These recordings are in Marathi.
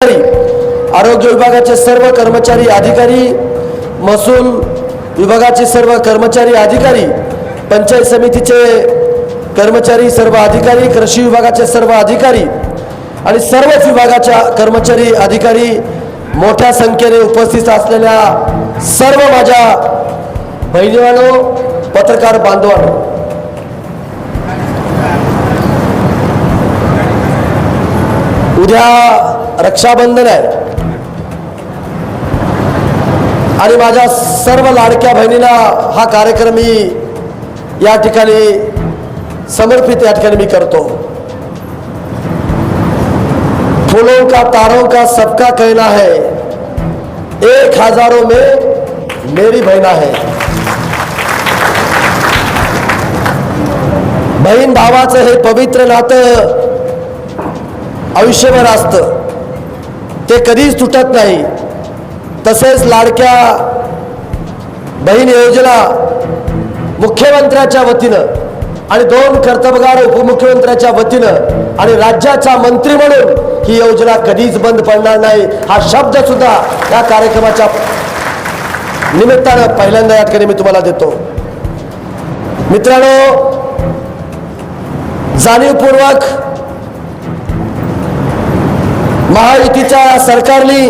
आरोग्य विभागाचे सर्व कर्मचारी अधिकारी महसूल विभागाचे सर्व कर्मचारी अधिकारी पंचायत समितीचे कर्मचारी सर्व अधिकारी कृषी विभागाचे सर्व अधिकारी आणि सर्वच विभागाच्या कर्मचारी अधिकारी मोठ्या संख्येने उपस्थित असलेल्या सर्व माझ्या बहिणीवानो पत्रकार बांधवांनो. उद्या रक्षाबंधन आहे. आणि माझ्या सर्व लाडक्या बहिणीला हा कार्यक्रम मी या ठिकाणी समर्पित या ठिकाणी मी करतो. फुलों का तारों का सबका कहना है एक हजारों में मेरी बहना है बहीण भावाचं हे पवित्र नातं आयुष्यभर असतं. ते कधीच तुटत नाही. तसेच लाडक्या बहीण योजना मुख्यमंत्र्याच्या वतीनं आणि दोन कर्तबगार उपमुख्यमंत्र्याच्या वतीनं आणि राज्याचा मंत्री म्हणून ही योजना कधीच बंद पडणार नाही. हा शब्द सुद्धा या कार्यक्रमाच्या निमित्तानं पहिल्यांदा या ठिकाणी मी तुम्हाला देतो. मित्रांनो जाणीवपूर्वक महायुतीच्या सरकारने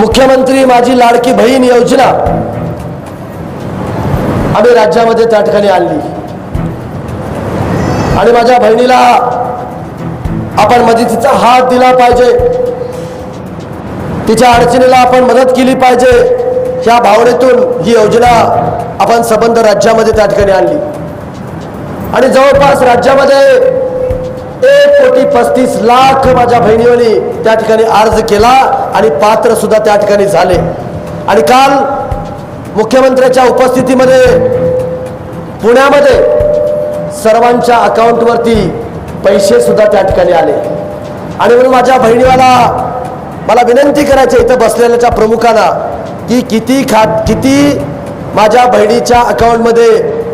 मुख्यमंत्री माझी लाडकी बहीण योजना आम्ही राज्यामध्ये त्या ठिकाणी आणली. आणि माझ्या बहिणीला आपण मदतीचा हात दिला पाहिजे. तिच्या अडचणीला आपण मदत केली पाहिजे. ह्या भावनेतून ही योजना आपण संबंध राज्यामध्ये त्या ठिकाणी आणली. आणि जवळपास राज्यामध्ये एक कोटी पस्तीस लाख माझ्या बहिणीवनी त्या ठिकाणी अर्ज केला आणि पात्र सुद्धा त्या ठिकाणी झाले. आणि काल मुख्यमंत्र्याच्या उपस्थितीमध्ये पुण्यामध्ये सर्वांच्या अकाउंटवरती पैसे सुद्धा त्या ठिकाणी आले. आणि म्हणून माझ्या बहिणीवाला मला विनंती करायची इथं बसलेल्याच्या प्रमुखांना की किती खा किती माझ्या बहिणीच्या अकाउंटमध्ये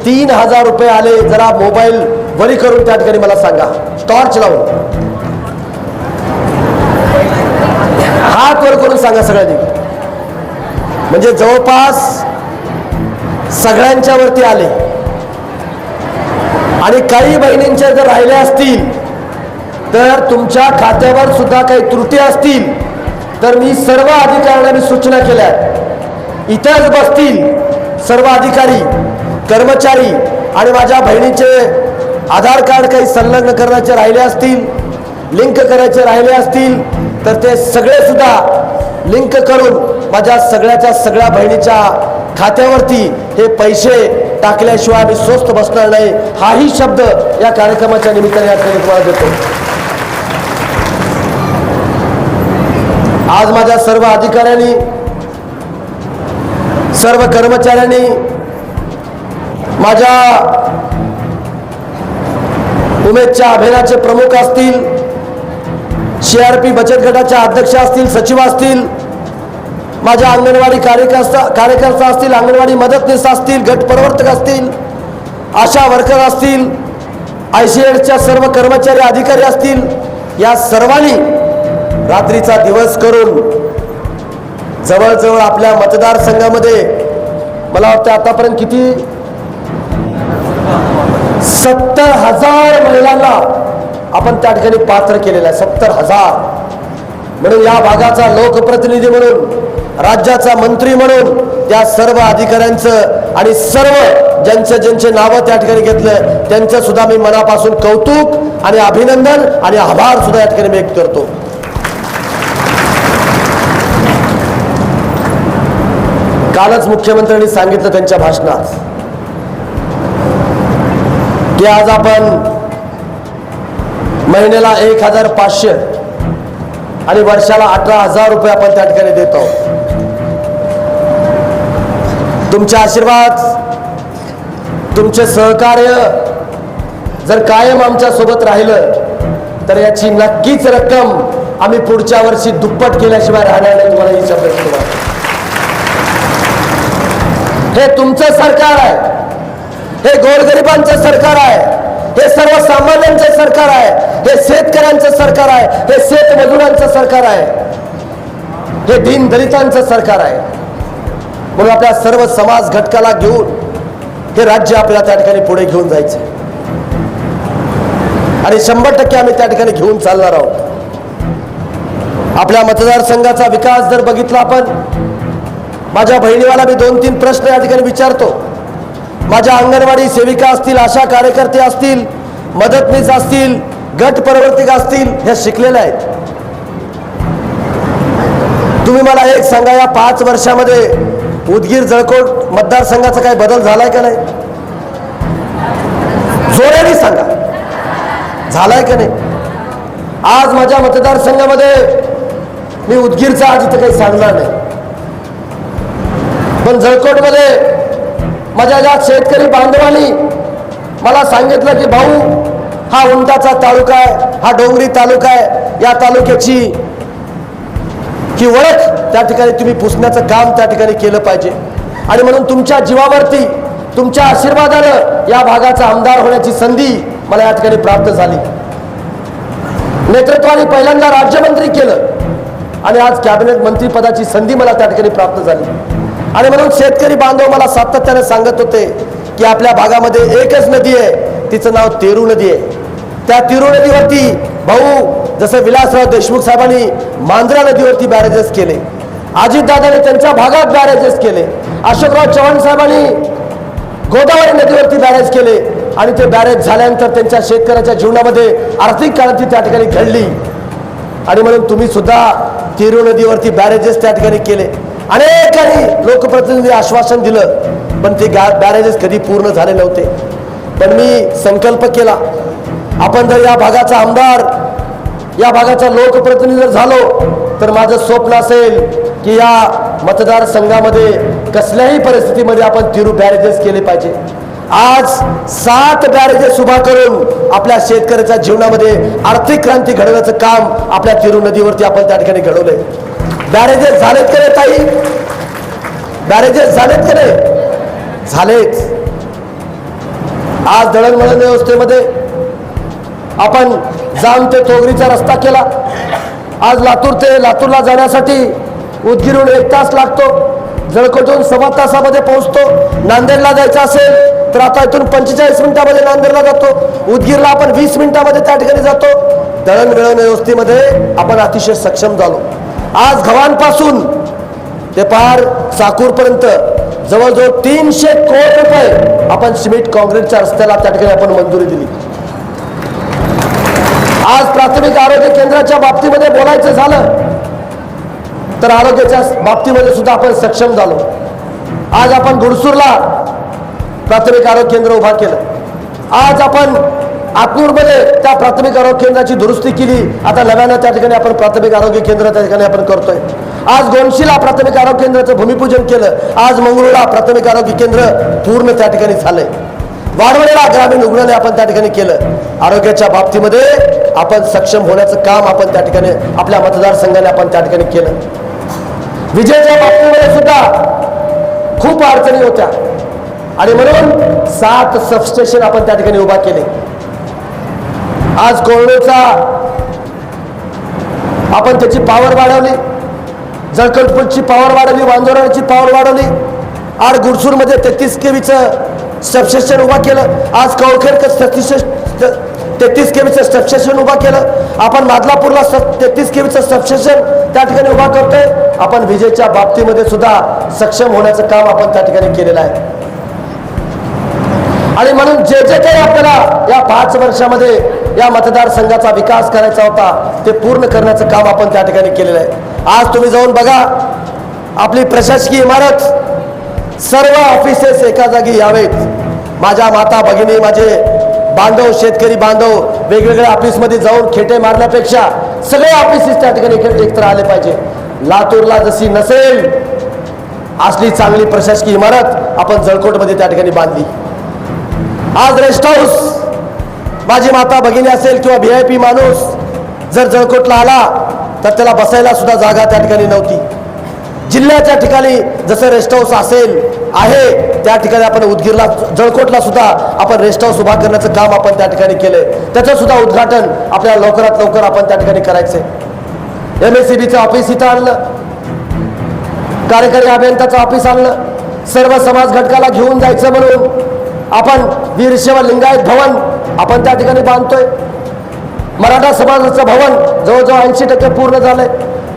तीन हजार रुपये आले जरा मोबाईल वरी करून त्या ठिकाणी मला सांगा. टॉर्च लावून. हात वर करून सांगा सगळ्यांनी. म्हणजे जवळपास सगळ्यांच्या वरती आले. आणि काही बहिणींच्या जर राहिल्या असतील तर तुमच्या खात्यावर सुद्धा काही त्रुटी असतील तर मी सर्व अधिकाऱ्यांना मी सूचना केल्या आहेत. इथंच बसतील सर्व अधिकारी कर्मचारी आणि माझ्या बहिणीचे आधार कार्ड काही संलग्न करण्याचे राहिले असतील लिंक करायचे राहिले असतील तर ते सगळे सुद्धा लिंक करून माझ्या सगळ्याच्या सगळ्या बहिणीच्या खात्यावरती हे पैसे टाकल्याशिवाय आम्ही स्वस्त बसणार नाही. हाही शब्द या कार्यक्रमाच्या निमित्ताने या ठिकाणी तुम्हाला देतो. आज माझ्या सर्व अधिकाऱ्यांनी सर्व कर्मचाऱ्यांनी माझ्या उमेदच्या अभियानाचे प्रमुख असतील सीआरपी बचत गटाच्या अध्यक्ष असतील सचिव असतील माझ्या अंगणवाडी कार्यकर्ता कार्यकर्ता असतील अंगणवाडी मदतनीस असतील गट प्रवर्तक असतील आशा वर्कर असतील आय सी एडच्या सर्व कर्मचारी अधिकारी असतील या सर्वांनी रात्रीचा दिवस करून जवळजवळ आपल्या मतदारसंघामध्ये मला वाटतं आतापर्यंत किती सत्तर हजार महिलांना आपण त्या ठिकाणी पात्र केलेलं आहे. सत्तर हजार. म्हणून या भागाचा लोकप्रतिनिधी म्हणून राज्याचा मंत्री म्हणून त्या सर्व अधिकाऱ्यांचं आणि सर्व ज्यांचं ज्यांचे नावं त्या ठिकाणी घेतलं त्यांचं सुद्धा मी मनापासून कौतुक आणि अभिनंदन आणि आभार सुद्धा या ठिकाणी मी व्यक्त करतो. कालच मुख्यमंत्र्यांनी सांगितलं त्यांच्या भाषणात. की आज आपण महिन्याला एक हजार पाचशे आणि वर्षाला अठरा हजार रुपये आपण त्या ठिकाणी देत. आहोत तुमचे आशीर्वाद तुमचे सहकार्य जर कायम आमच्यासोबत राहिलं तर याची नक्कीच रक्कम आम्ही पुढच्या वर्षी दुप्पट केल्याशिवाय राहणार नाही तुम्हाला ही शब्द हे तुमचं सरकार आहे. हे गोरगरिबांचं सरकार आहे. हे सर्वसामान्यांचं सरकार आहे. हे शेतकऱ्यांचं सरकार आहे. हे शेतमजुरांचं सरकार आहे. हे दीन दलितांचं सरकार आहे. म्हणून आपल्या सर्व समाज घटकाला घेऊन हे राज्य आपल्याला त्या ठिकाणी पुढे घेऊन जायचं आणि शंभर टक्के आम्ही त्या ठिकाणी घेऊन चालणार आहोत. आपल्या मतदारसंघाचा विकास जर बघितला आपण माझ्या बहिणीवाला मी दोन तीन प्रश्न या ठिकाणी विचारतो. माझ्या अंगणवाडी सेविका असतील आशा कार्यकर्ते असतील मदतनीस असतील गट प्रवर्तिका असतील ह्या शिकलेल्या आहेत. तुम्ही मला एक सांगा या पाच वर्षामध्ये उदगीर जळकोट मतदारसंघाचा काही बदल झालाय का नाही? जोराने सांगा. झालाय का नाही? आज माझ्या मतदारसंघामध्ये मी उदगीरचा आज इथं काही सांगणार नाही. पण जळकोटमध्ये माझ्या ज्या शेतकरी बांधवांनी मला सांगितलं की भाऊ हा उंटाचा तालुका आहे हा डोंगरी तालुका आहे. या तालुक्याची ही ओळख त्या ठिकाणी तुम्ही पुसण्याचं काम त्या ठिकाणी केलं पाहिजे. आणि म्हणून तुमच्या जीवावरती तुमच्या आशीर्वादानं या भागाचा आमदार होण्याची संधी मला या ठिकाणी प्राप्त झाली. नेतृत्वाने पहिल्यांदा राज्यमंत्री केलं आणि आज कॅबिनेट मंत्रीपदाची संधी मला त्या ठिकाणी प्राप्त झाली. आणि म्हणून शेतकरी बांधव मला सातत्याने सांगत होते की आपल्या भागामध्ये एकच नदी आहे तिचं नाव तेरू नदी आहे. त्या तेरू नदीवरती भाऊ जसं विलासराव देशमुख साहेबांनी मांजरा नदीवरती बॅरेजेस केले अजितदादाने त्यांच्या भागात बॅरेजेस केले अशोकराव चव्हाण साहेबांनी गोदावरी नदीवरती बॅरेज केले आणि ते बॅरेज झाल्यानंतर त्यांच्या शेतकऱ्याच्या जीवनामध्ये आर्थिक क्रांती त्या ठिकाणी घडली. आणि म्हणून तुम्ही सुद्धा तिरू नदीवरती बॅरेजेस त्या ठिकाणी केले. अनेकांनी लोकप्रतिनिधी आश्वासन दिलं पण ते बॅरेजेस कधी पूर्ण झाले नव्हते. पण मी संकल्प केला आपण जर या भागाचा आमदार या भागाचा लोकप्रतिनिधी जर झालो तर माझं स्वप्न असेल की या मतदारसंघामध्ये कसल्याही परिस्थितीमध्ये आपण तिरू बॅरेजेस केले पाहिजे. आज सात बॅरेजेस उभा करून आपल्या शेतकऱ्याच्या जीवनामध्ये आर्थिक क्रांती घडवण्याचं काम आपल्या तिरू नदीवरती आपण त्या ठिकाणी घडवलंय. बॅरेजेस झालेत का रे ताई? बॅरेजेस झालेत का नाही? झालेच आज दळणवळण व्यवस्थेमध्ये आपण जाम ते तोगरीचा रस्ता केला. आज लातूर ते लातूरला जाण्यासाठी उदगीरहून एक तास लागतो. जळकोटून सव्वा तासामध्ये पोहोचतो. नांदेडला जायचं असेल तर आता इथून पंचेचाळीस मिनिटामध्ये नांदेडला जातो. उदगीरला आपण वीस मिनिटामध्ये त्या ठिकाणी जातो. दळणवळण व्यवस्थेमध्ये आपण अतिशय सक्षम झालो. आज गव्हाणपासून ते पार चाकूरपर्यंत जवळजवळ तीनशे कोटी रुपये आपण सिमेंट काँक्रीटच्या रस्त्याला त्या ठिकाणी आपण मंजुरी दिली. आज प्राथमिक आरोग्य केंद्राच्या बाबतीमध्ये बोलायचं झालं तर आरोग्याच्या बाबतीमध्ये सुद्धा आपण सक्षम झालो. आज आपण गुडसूरला प्राथमिक आरोग्य केंद्र उभा केलं. आज आपण आतनूरमध्ये त्या प्राथमिक आरोग्य केंद्राची दुरुस्ती केली. आता नव्यानं त्या ठिकाणी आपण प्राथमिक आरोग्य केंद्र त्या ठिकाणी आपण करतोय. आज गोंशीला प्राथमिक आरोग्य केंद्राचं भूमिपूजन केलं. आज मंगळूरला प्राथमिक आरोग्य केंद्र पूर्ण त्या ठिकाणी झालंय. वाढवलेला ग्रामीण रुग्णालय आपण त्या ठिकाणी केलं. आरोग्याच्या बाबतीमध्ये आपण सक्षम होण्याचं काम आपण त्या ठिकाणी आपल्या मतदारसंघाने आपण त्या ठिकाणी केलं. विजेच्या बाबतीमध्ये सुद्धा खूप अडचणी होत्या. आणि म्हणून सात सबस्टेशन आपण त्या ठिकाणी उभा केले. आज कोरडोचा आपण त्याची पॉवर वाढवली. जळकटपूरची पॉवर वाढवली वांजोराची पॉवर वाढवली. आड गुरसूरमध्ये तेहतीस केवीचं सबस्टेशन उभा केलं. आज कवळखेडकर सतीश तेहतीस केवीचं सबस्टेशन उभा केलं. आपण मादलापूरला स तेहतीस केवीचं सबस्टेशन त्या ठिकाणी उभा करतोय. आपण विजेच्या बाबतीमध्ये सुद्धा सक्षम होण्याचं काम आपण त्या ठिकाणी केलेलं आहे. आणि म्हणून जे जे काही आपल्याला या पाच वर्षामध्ये या मतदारसंघाचा विकास करायचा होता ते पूर्ण करण्याचं काम आपण त्या ठिकाणी केलेलं आहे. आज तुम्ही जाऊन बघा आपली प्रशासकीय इमारत सर्व ऑफिसेस एका जागी यावेत. माझ्या माता भगिनी माझे बांधव शेतकरी बांधव वेगवेगळ्या ऑफिसमध्ये जाऊन खेटे मारण्यापेक्षा सगळे ऑफिसेस त्या ठिकाणी एकत्र आले पाहिजे. लातूरला जशी नसेल असली चांगली प्रशासकीय इमारत आपण जळकोटमध्ये त्या ठिकाणी बांधली. आज रेस्ट हाऊस माझी माता भगिनी असेल किंवा व्ही आय पी माणूस जर जळकोटला आला तर त्याला बसायला सुद्धा जागा त्या ठिकाणी नव्हती. जिल्ह्याच्या ठिकाणी जसं रेस्ट हाऊस असेल आहे त्या ठिकाणी आपण उदगीरला जळकोटला सुद्धा आपण रेस्ट हाऊस उभा करण्याचं काम आपण त्या ठिकाणी केलंय. त्याचं सुद्धा उद्घाटन आपल्याला लवकरात लवकर आपण त्या ठिकाणी करायचंय. एम एस सी बीचं ऑफिस इथं आणलं. कार्यकारी अभियंताचं ऑफिस आणलं. सर्व समाज घटकाला घेऊन जायचं म्हणून आपण वीरशैव लिंगायत भवन आपण त्या ठिकाणी बांधतोय. मराठा समाजाचं भवन जवळजवळ ऐंशी टक्के पूर्ण झालंय.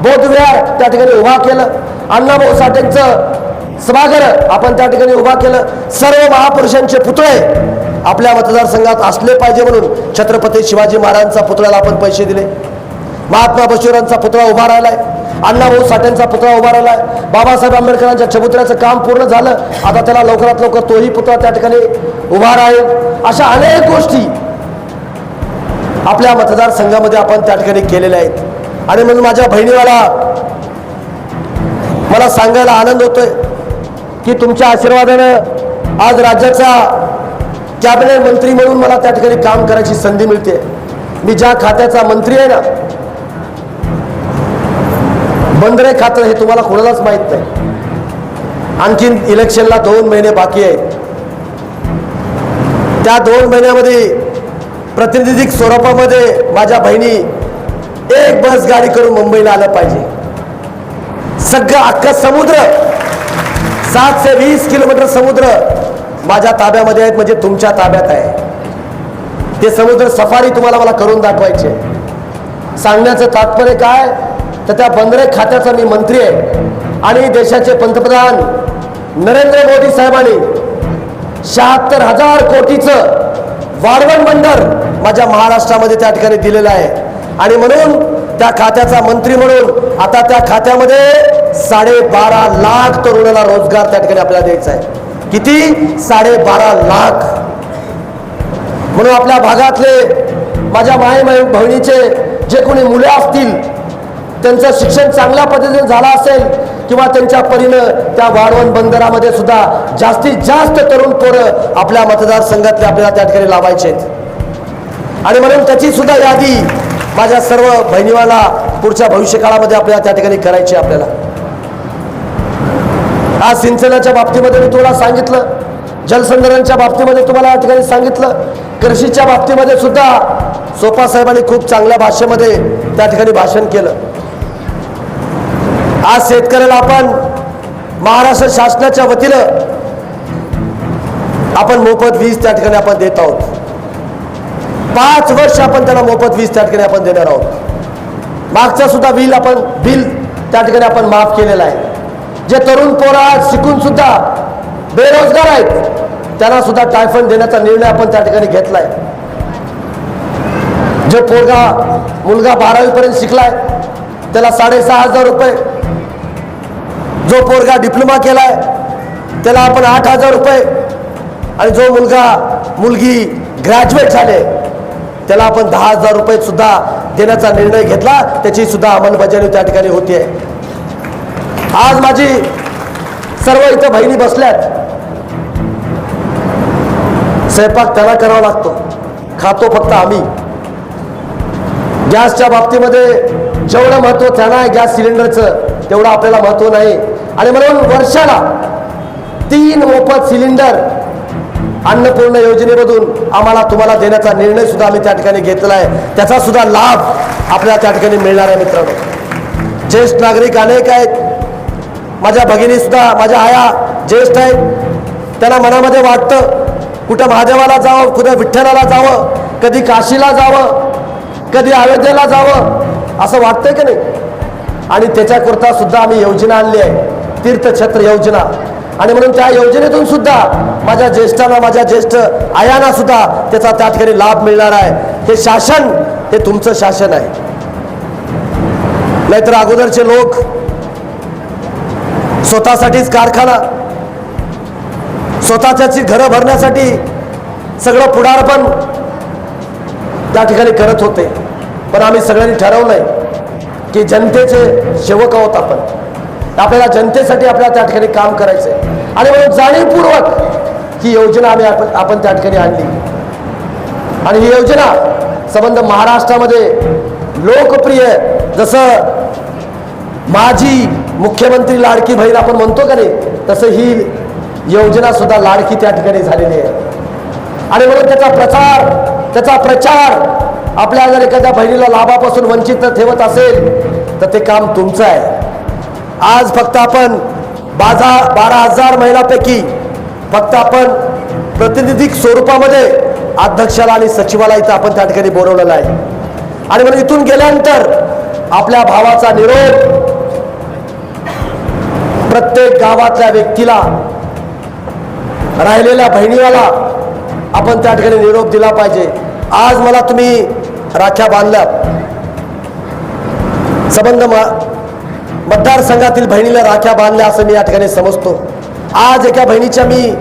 बोधविहार त्या ठिकाणी उभा केलं. अण्णाभाऊ साठेंचं सभागृह आपण त्या ठिकाणी उभा केलं. सर्व महापुरुषांचे पुतळे आपल्या मतदारसंघात असले पाहिजे म्हणून छत्रपती शिवाजी महाराजांचा पुतळ्याला आपण पैसे दिले. महात्मा बशुरांचा पुतळा उभा राहिलाय. अण्णाभाऊ साठ्यांचा पुतळा उभा आहे बाबासाहेब आंबेडकरांच्या चबुतऱ्याचं काम पूर्ण झालं. आता त्याला लवकरात लवकर तोही पुतळा त्या ठिकाणी उभा राहील. अशा अनेक गोष्टी आपल्या मतदारसंघामध्ये आपण त्या ठिकाणी केलेल्या आहेत. आणि म्हणून माझ्या बहिणीवाला मला सांगायला आनंद होतोय की तुमच्या आशीर्वादानं आज राज्याचा कॅबिनेट मंत्री म्हणून मला त्या ठिकाणी काम करायची संधी मिळते. मी ज्या खात्याचा मंत्री आहे ना बंदरे खातं हे तुम्हाला कोणालाच माहीत नाही. आणखीन इलेक्शनला दोन महिने बाकी आहेत. त्या दोन महिन्यामध्ये प्रातिनिधिक स्वरूपामध्ये माझ्या बहिणी एक बस गाडी करून मुंबईला आलं पाहिजे. सगळं अख्खं समुद्र सातशे वीस किलोमीटर समुद्र माझ्या ताब्यामध्ये आहेत म्हणजे तुमच्या ताब्यात आहे. ते समुद्र सफारी तुम्हाला मला करून दाखवायचे. सांगण्याचं तात्पर्य काय? तर त्या बंदरे खात्याचा मी मंत्री आहे. आणि देशाचे पंतप्रधान नरेंद्र मोदी साहेबांनी शहात्तर हजार कोटीचं वाढवण बंदर माझ्या महाराष्ट्रामध्ये त्या ठिकाणी दिलेलं आहे. आणि म्हणून त्या खात्याचा मंत्री म्हणून आता त्या खात्यामध्ये साडेबारा लाख तरुणाला रोजगार त्या ठिकाणी आपल्याला द्यायचा आहे. किती? साडेबारा लाख. म्हणून आपल्या भागातले माझ्या माय बहिणीचे जे कोणी मुलं असतील त्यांचं शिक्षण चांगल्या पद्धतीने झालं असेल किंवा त्यांच्या परीनं त्या वाढवण बंदरामध्ये सुद्धा जास्तीत जास्त तरुण पोरं आपल्या मतदारसंघातले आपल्याला त्या ठिकाणी लावायचे आहेत. आणि म्हणून त्याची सुद्धा यादी माझ्या सर्व बहिणीवाला पुढच्या भविष्यकाळामध्ये आपल्याला त्या ठिकाणी करायची आहे आपल्याला. आज सिंचनाच्या बाबतीमध्ये मी तुम्हाला सांगितलं जलसंधारणच्या बाबतीमध्ये तुम्हाला या ठिकाणी सांगितलं कृषीच्या बाबतीमध्ये सुद्धा सोपा साहेबांनी खूप चांगल्या भाषेमध्ये त्या ठिकाणी भाषण केलं. आज शेतकऱ्याला आपण महाराष्ट्र शासनाच्या वतीनं आपण मोफत वीज त्या ठिकाणी आपण देत आहोत. पाच वर्ष आपण त्याला मोफत वीज त्या ठिकाणी आपण देणार आहोत. मागचं सुद्धा बिल आपण बिल त्या ठिकाणी आपण माफ केलेलं आहे. जे तरुण पोरा शिकून सुद्धा बेरोजगार आहेत त्यांना सुद्धा टायफंड देण्याचा निर्णय आपण त्या ठिकाणी घेतलाय. जो पोरगा मुलगा बारावी पर्यंत शिकलाय त्याला साडेसहा हजार रुपये जो पोरगा डिप्लोमा केलाय त्याला आपण आठ हजार रुपये आणि जो मुलगा मुलगी ग्रॅज्युएट झाले त्याला आपण दहा हजार रुपये सुद्धा देण्याचा निर्णय घेतला त्याची सुद्धा अंमलबजावणी त्या ठिकाणी होती आहे आज माझी सर्व इथं बहिणी बसल्यात. स्वयंपाक त्याला करावा लागतो. खातो फक्त आम्ही. गॅसच्या बाबतीमध्ये जेवढं महत्त्व त्यांना आहे गॅस सिलेंडरचं तेवढं आपल्याला महत्त्व नाही. आणि म्हणून वर्षाला तीन मोफत सिलेंडर अन्नपूर्ण योजनेमधून आम्हाला तुम्हाला देण्याचा निर्णय सुद्धा आम्ही त्या ठिकाणी घेतला आहे. त्याचा सुद्धा लाभ आपल्याला त्या ठिकाणी मिळणार आहे मित्रांनो. ज्येष्ठ नागरिक अनेक आहेत. माझ्या भगिनी सुद्धा माझ्या आया ज्येष्ठ आहेत. त्यांना मनामध्ये वाटतं कुठं महादेवाला जावं कुठं विठ्ठलाला जावं कधी काशीला जावं कधी अयोध्येला जावं असं वाटतंय की नाही? आणि त्याच्याकरता सुद्धा आम्ही योजना आणली आहे. तीर्थछत्र योजना. आणि म्हणून त्या योजनेतून सुद्धा माझ्या ज्येष्ठांना माझ्या ज्येष्ठ आयांना सुद्धा त्याचा त्या ठिकाणी लाभ मिळणार आहे. हे शासन हे तुमचं शासन आहे. नाहीतर अगोदरचे लोक स्वतःसाठीच कारखाना स्वतःच्याची घरं भरण्यासाठी सगळं पुढारपण त्या ठिकाणी करत होते. पण आम्ही सगळ्यांनी ठरवलंय की जनतेचे सेवक आहोत आपण. आपल्याला जनतेसाठी आपल्याला त्या ठिकाणी काम करायचं आहे आणि म्हणून जाणीवपूर्वक ही योजना आम्ही आपण आपण त्या ठिकाणी आणली. आणि ही योजना संबंध महाराष्ट्रामध्ये लोकप्रिय जसं माझी मुख्यमंत्री लाडकी बहीण आपण म्हणतो का नाही तसं ही योजना सुद्धा लाडकी त्या ठिकाणी झालेली आहे. आणि म्हणून त्याचा प्रचार त्याचा प्रचार आपल्या जर एखाद्या बहिणीला लाभापासून वंचित ठेवत असेल तर ते काम तुमचं आहे. आज फक्त आपण बाजा बारा हजार महिलापैकी फक्त आपण प्रतिनिधिक स्वरूपामध्ये अध्यक्षाला आणि सचिवाला इथं आपण त्या ठिकाणी बोलवलेलं आहे. आणि म्हणून इथून गेल्यानंतर आपल्या भावाचा निरोप प्रत्येक गावातल्या व्यक्तीला राहिलेल्या बहिणीला आपण त्या ठिकाणी निरोप दिला पाहिजे. आज मला तुम्ही राख्या बांधल्या संबंध म- मतदारसंघातील बहिणीला राख्या बांधल्या असं मी या ठिकाणी समजतो. आज एका बहिणीच्या मी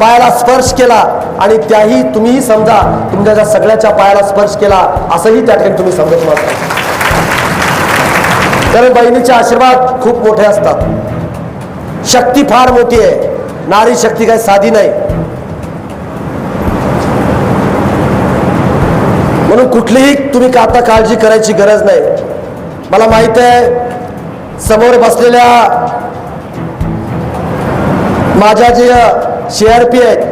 पायाला स्पर्श केला आणि त्याही तुम्हीही समजा तुमच्या ज्या सगळ्याच्या पायाला स्पर्श केला असंही त्या ठिकाणी तुम्ही समजत नसता कारण बहिणीचे आशीर्वाद खूप मोठे असतात. शक्ती फार मोठी आहे. नारी शक्ती काही साधी नाही. म्हणून कुठलीही तुम्ही आता काळजी करायची गरज नाही. मला माहीत आहे समोर बसलेल्या माझ्या जे सी आर पी आहेत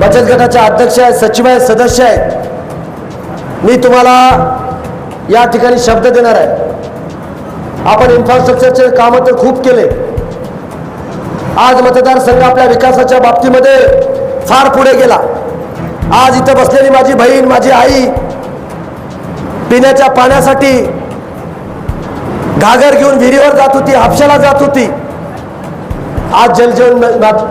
बचत गटाच्या अध्यक्ष आहेत सचिव आहेत सदस्य आहेत मी तुम्हाला या ठिकाणी शब्द देणार आहे. आपण इन्फ्रास्ट्रक्चरचे कामं तर खूप केले. आज मतदारसंघ आपल्या विकासाच्या बाबतीमध्ये फार पुढे गेला. आज इथं बसलेली माझी बहीण माझी आई पिण्याच्या पाण्यासाठी घागर घेऊन विहिरीवर जात होती हापशाला जात होती. आज जलजीवन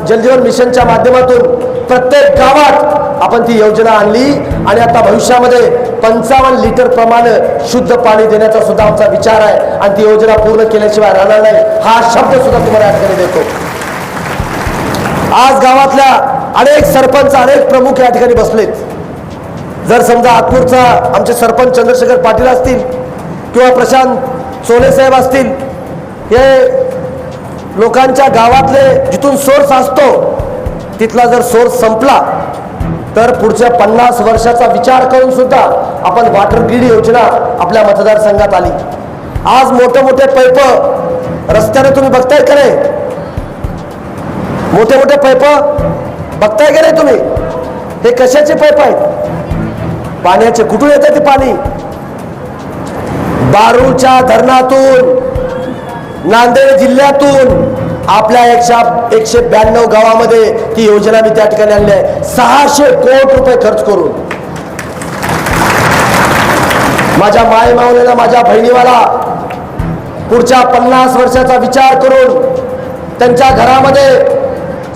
जलजीवन मिशनच्या माध्यमातून प्रत्येक गावात आपण ती योजना आणली आणि आता भविष्यामध्ये पंचावन्न लिटर प्रमाणे शुद्ध पाणी देण्याचा सुद्धा आमचा विचार आहे आणि ती योजना पूर्ण केल्याशिवाय राहणार नाही हा शब्द सुद्धा तुम्हाला या ठिकाणी देतो. आज गावातल्या अनेक सरपंच अनेक प्रमुख या ठिकाणी बसलेत. जर समजा आतपूरचा आमचे सरपंच चंद्रशेखर पाटील असतील किंवा प्रशांत सोने साहेब असतील हे लोकांच्या गावातले जिथून सोर्स असतो तिथला जर सोर्स संपला तर पुढच्या पन्नास वर्षाचा विचार करून सुद्धा आपण वॉटर ग्रीड योजना आपल्या मतदारसंघात आली. आज मोठे मोठे पैप रस्त्याने तुम्ही बघताय का नाही? मोठे मोठे पैप बघताय का नाही तुम्ही? हे कशाचे पैप आहेत? पाण्याचे कुठून येतं ते पाणी? बारूच्या धरणातून नांदेड जिल्ह्यातून आपल्या एकशे एकशे ब्याण्णव गावामध्ये ती योजना मी त्या ठिकाणी आणली आहे. सहाशे कोटी रुपये खर्च करून. माझ्या माय मावलेला माझ्या बहिणीवाला पुढच्या पन्नास वर्षाचा विचार करून त्यांच्या घरामध्ये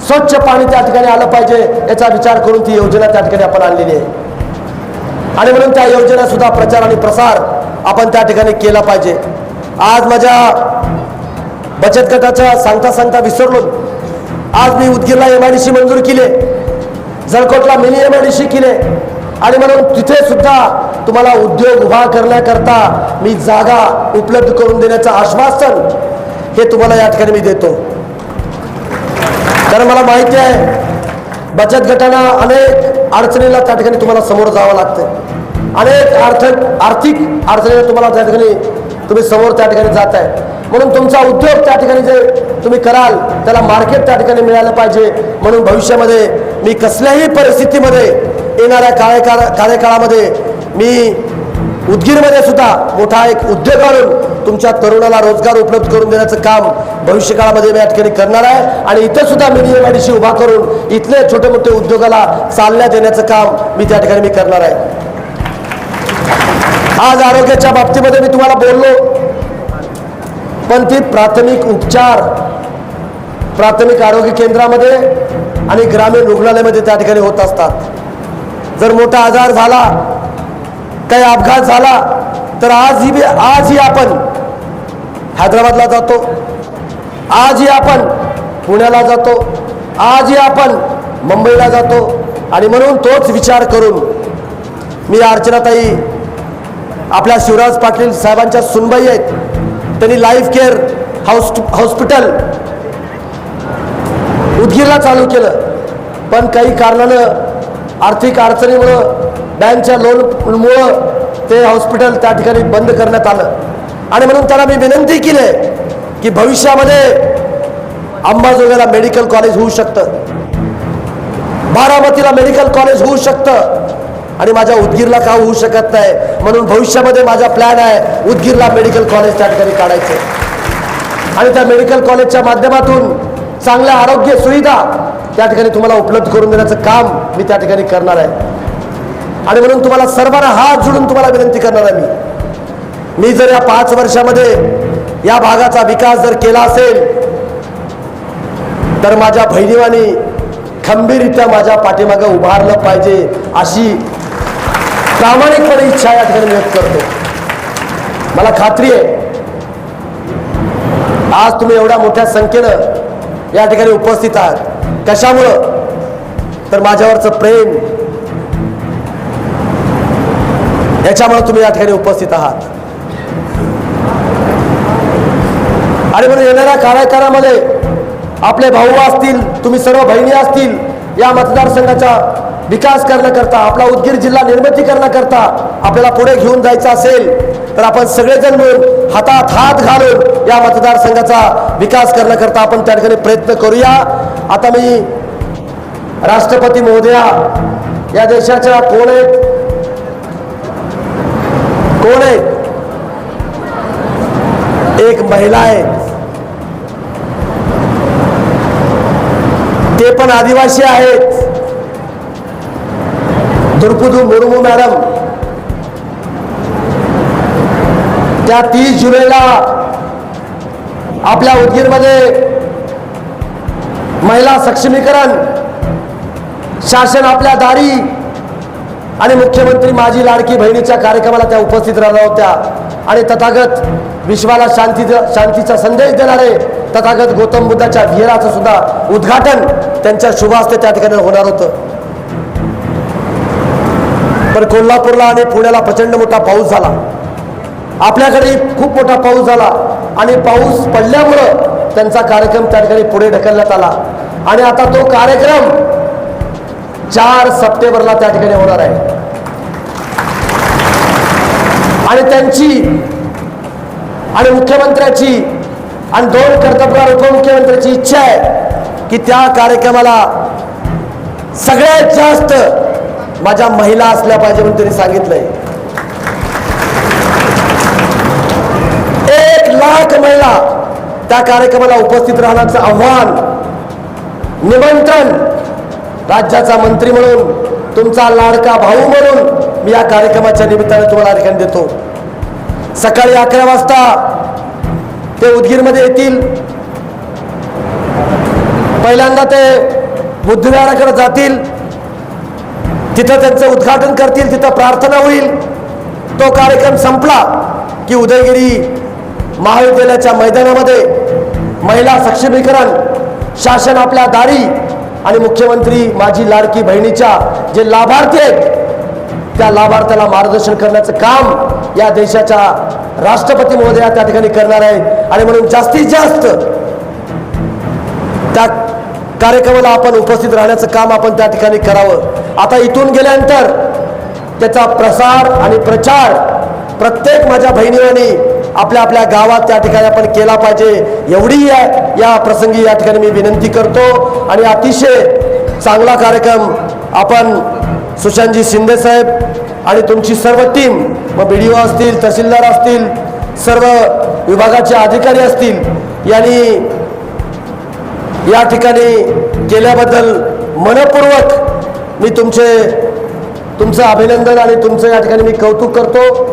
स्वच्छ पाणी त्या ठिकाणी आलं पाहिजे याचा विचार करून ती योजना त्या ठिकाणी आपण आणलेली आहे. आणि म्हणून त्या योजना सुद्धा प्रचार आणि प्रसार आपण त्या ठिकाणी केला पाहिजे. आज माझ्या बचत गटाच्या सांगता सांगता विसरलो आज मी उदगीरला एम आय डी सी मंजूर केले. जळकोटला mini M I D C केले. आणि म्हणून तिथे सुद्धा तुम्हाला उद्योग उभा करण्याकरता मी जागा उपलब्ध करून देण्याचं आश्वासन हे तुम्हाला या ठिकाणी मी देतो. कारण मला माहिती आहे बचत गटांना अनेक अडचणीला त्या ठिकाणी तुम्हाला समोर जावं लागतं अनेक अर्थ आर्थिक अडचणी तुम्हाला त्या ठिकाणी तुम्ही समोर त्या ठिकाणी जात आहे. म्हणून तुमचा उद्योग त्या ठिकाणी जे तुम्ही कराल त्याला मार्केट त्या ठिकाणी मिळालं पाहिजे. म्हणून भविष्यामध्ये मी कसल्याही परिस्थितीमध्ये येणाऱ्या कार्यकाळ कार्यकाळामध्ये मी उदगीरमध्ये सुद्धा मोठा एक उद्योग आणून तुमच्या तरुणाला रोजगार उपलब्ध करून देण्याचं काम भविष्यकाळामध्ये मी या ठिकाणी करणार आहे. आणि इथं सुद्धा मी नियम उभा करून इथले छोटे मोठे उद्योगाला चालण्यात देण्याचं काम मी त्या ठिकाणी मी करणार आहे. आज आरोग्याच्या बाबतीमध्ये मी तुम्हाला बोललो. पण ती प्राथमिक उपचार प्राथमिक आरोग्य केंद्रामध्ये आणि ग्रामीण रुग्णालयामध्ये त्या ठिकाणी होत असतात. जर मोठा आजार झाला काही अपघात झाला तर आजही बी- आजही आपण हैदराबादला जातो. आजही आपण पुण्याला जातो. आजही आपण मुंबईला जातो. आणि म्हणून तोच विचार करून मी अर्चनाताई आपल्या शिवराज पाटील साहेबांच्या सुनबाई आहेत. त्यांनी लाईफ केअर हाऊस हॉस्पिटल उदगीरला चालू केलं. पण काही कारणानं आर्थिक अडचणीमुळं बँकच्या लोनमुळं ते हॉस्पिटल त्या ठिकाणी बंद करण्यात आलं. आणि म्हणून त्याला मी विनंती केली आहे की भविष्यामध्ये अंबाजोगाईला मेडिकल कॉलेज होऊ शकतं. बारामतीला मेडिकल कॉलेज होऊ शकतं. आणि माझ्या उदगीरला का होऊ शकत नाही? म्हणून भविष्यामध्ये माझा प्लॅन आहे उदगीरला मेडिकल कॉलेज त्या ठिकाणी काढायचं. आणि त्या मेडिकल कॉलेजच्या माध्यमातून चांगल्या आरोग्य सुविधा त्या ठिकाणी तुम्हाला उपलब्ध करून देण्याचं काम मी त्या ठिकाणी करणार आहे. आणि म्हणून तुम्हाला सर्वांना हात जोडून तुम्हाला विनंती करणार आहे मी. मी जर या पाच वर्षामध्ये या भागाचा विकास जर केला असेल तर माझ्या बहिणीवानी खंबीररित्या माझ्या पाठीमागं उभारलं पाहिजे अशी प्रामाणिकपणे इच्छा या ठिकाणी व्यक्त करतो. मला खात्री आहे आज तुम्ही एवढ्या मोठ्या संख्येनं या ठिकाणी उपस्थित आहात. कशामुळं? तर माझ्यावरचं प्रेम. याच्यामुळे तुम्ही या ठिकाणी उपस्थित आहात. आणि म्हणून येणाऱ्या कार्यकाळामध्ये आपले भाऊ असतील तुम्ही सर्व बहिणी असतील या मतदारसंघाचा विकास करण्याकरता आपला उदगीर जिल्हा निर्मिती करण्याकरता आपल्याला पुढे घेऊन जायचं असेल तर आपण सगळेजण मिळून हातात हात घालून या मतदारसंघाचा विकास करण्याकरता आपण त्या ठिकाणी प्रयत्न करूया. आता मी राष्ट्रपती महोदया या देशाच्या कोण आहेत? कोण आहेत? एक महिला आहे ते पण आदिवासी आहेत. द्रुपदू मुर्मू मॅडम. त्या तीस जुलैला आपल्या उदगीरमध्ये महिला सक्षमीकरण शासन आपल्या दारी आणि मुख्यमंत्री माझी लाडकी बहिणीच्या कार्यक्रमाला त्या उपस्थित राहणार होत्या. आणि तथागत विश्वाला शांतीचा शांतीचा संदेश देणारे तथागत गौतम बुद्धाच्या विहिराचं सुद्धा उद्घाटन त्यांच्या शुभास्ते त्या ठिकाणी होणार होतं. पण कोल्हापूरला आणि पुण्याला प्रचंड मोठा पाऊस झाला. आपल्याकडे खूप मोठा पाऊस झाला. आणि पाऊस पडल्यामुळं त्यांचा कार्यक्रम त्या ठिकाणी पुढे ढकलण्यात आला. आणि आता तो कार्यक्रम चार सप्टेंबरला त्या ठिकाणी होणार आहे. आणि त्यांची आणि मुख्यमंत्र्याची आणि दोन कर्तबगार उपमुख्यमंत्र्याची इच्छा आहे की त्या कार्यक्रमाला सगळ्यात जास्त माझ्या महिला असल्या पाहिजे म्हणून त्यांनी सांगितलंय. एक लाख महिला त्या कार्यक्रमाला उपस्थित राहण्याचं आव्हान निमंत्रण राज्याचा मंत्री म्हणून तुमचा लाडका भाऊ म्हणून मी या कार्यक्रमाच्या निमित्ताने तुम्हाला ठिकाणी देतो. सकाळी अकरा वाजता ते उदगीरमध्ये येतील. पहिल्यांदा ते बुद्धविहाराकडे जातील. तिथं त्यांचं उद्घाटन करतील तिथं प्रार्थना होईल. तो कार्यक्रम संपला की उदयगिरी महाविद्यालयाच्या मैदानामध्ये महिला सक्षमीकरण शासन आपल्या दारी आणि मुख्यमंत्री माझी लाडकी बहिणीच्या जे लाभार्थी आहेत त्या लाभार्थ्याला मार्गदर्शन करण्याचं काम या देशाच्या राष्ट्रपती महोदया त्या ठिकाणी करणार आहेत. आणि म्हणून जास्तीत जास्त त्या कार्यक्रमाला आपण उपस्थित राहण्याचं काम आपण त्या ठिकाणी करावं. आता इथून गेल्यानंतर त्याचा प्रसार आणि प्रचार प्रत्येक माझ्या बहिणीने आपल्या आपल्या गावात त्या ठिकाणी आपण केला पाहिजे. एवढी या या प्रसंगी या ठिकाणी मी विनंती करतो आणि अतिशय चांगला कार्यक्रम आपण सुशांतजी शिंदे साहेब आणि तुमची सर्व टीम मग बी डी ओ असतील तहसीलदार असतील सर्व विभागाचे अधिकारी असतील यांनी या ठिकाणी केल्याबद्दल मनपूर्वक मी तुमचे तुमचं अभिनंदन आणि तुमचं या ठिकाणी मी कौतुक करतो.